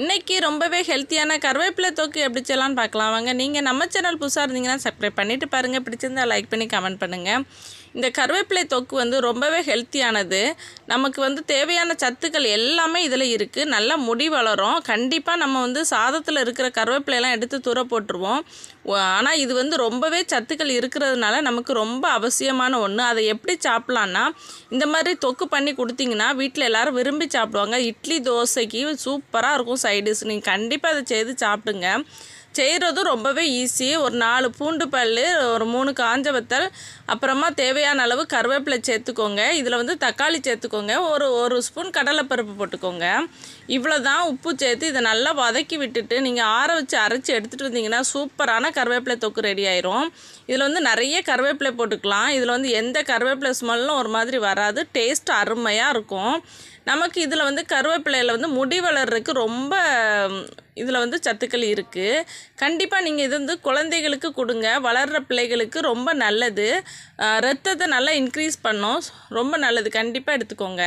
இன்றைக்கி ரொம்பவே ஹெல்த்தியான கருவேப்பிலை தொக்கு எப்படி செய்யலாம்னு பார்க்கலாம். வாங்க நீங்கள் நம்ம சேனல் புதுசாக இருந்தீங்கன்னா சப்ஸ்கிரைப் பண்ணிவிட்டு பாருங்கள் பிடிச்சிருந்தால் லைக் பண்ணி கமெண்ட் பண்ணுங்கள் இந்த கருவேப்பிலை தொக்கு வந்து ரொம்பவே ஹெல்த்தியானது நமக்கு வந்து தேவையான சத்துக்கள் எல்லாமே இதில் இருக்குது நல்லா முடி வளரும். கண்டிப்பாக நம்ம வந்து சாதத்தில் இருக்கிற கருவேப்பிலையெல்லாம் எடுத்து தூர போட்டுருவோம். ஆனால் இது வந்து ரொம்பவே சத்துக்கள் இருக்கிறதுனால நமக்கு ரொம்ப அவசியமான ஒன்று அதை எப்படி சாப்பிட்லான்னா இந்த மாதிரி தொக்கு பண்ணி கொடுத்தீங்கன்னா வீட்டில் எல்லோரும் விரும்பி சாப்பிடுவாங்க. இட்லி தோசைக்கு சூப்பராக இருக்கும் சைடிஷ் நீங்கள் கண்டிப்பாக அதை செய்து சாப்பிடுங்க. செய்கிறதும் ரொம்பவே ஈஸி ஒரு நாலு பூண்டு பல் ஒரு மூணு காஞ்ச வத்தல் அப்புறமா தேவையான அளவு கருவேப்பிலை சேர்த்துக்கோங்க. இதில் வந்து தக்காளி சேர்த்துக்கோங்க. ஒரு ஒரு ஸ்பூன் கடலைப்பருப்பு போட்டுக்கோங்க. இவ்வளோ தான் உப்பு சேர்த்து இதை நல்லா வதக்கி விட்டுட்டு நீங்கள் ஆற வச்சு அரைச்சி எடுத்துகிட்டு வந்தீங்கன்னா சூப்பரான கருவேப்பிலை தொக்கு ரெடி ஆயிரும். இதில் வந்து நிறைய கருவேப்பிலை போட்டுக்கலாம். இதில் வந்து எந்த கருவேப்பிலை ஸ்மெல்லும் ஒரு மாதிரி வராது. டேஸ்ட் அருமையாக இருக்கும். நமக்கு இதில் வந்து கருவேப்பிலையில் வந்து முடி வளர்றதுக்கு ரொம்ப இதில் வந்து சத்துக்கள் இருக்குது கண்டிப்பாக நீங்கள் இது வந்து குழந்தைகளுக்கு கொடுங்க. வளர்கிற பிள்ளைகளுக்கு ரொம்ப நல்லது. ரத்தத்தை நல்லா இன்க்ரீஸ் பண்ணும். ரொம்ப நல்லது. கண்டிப்பாக எடுத்துக்கோங்க.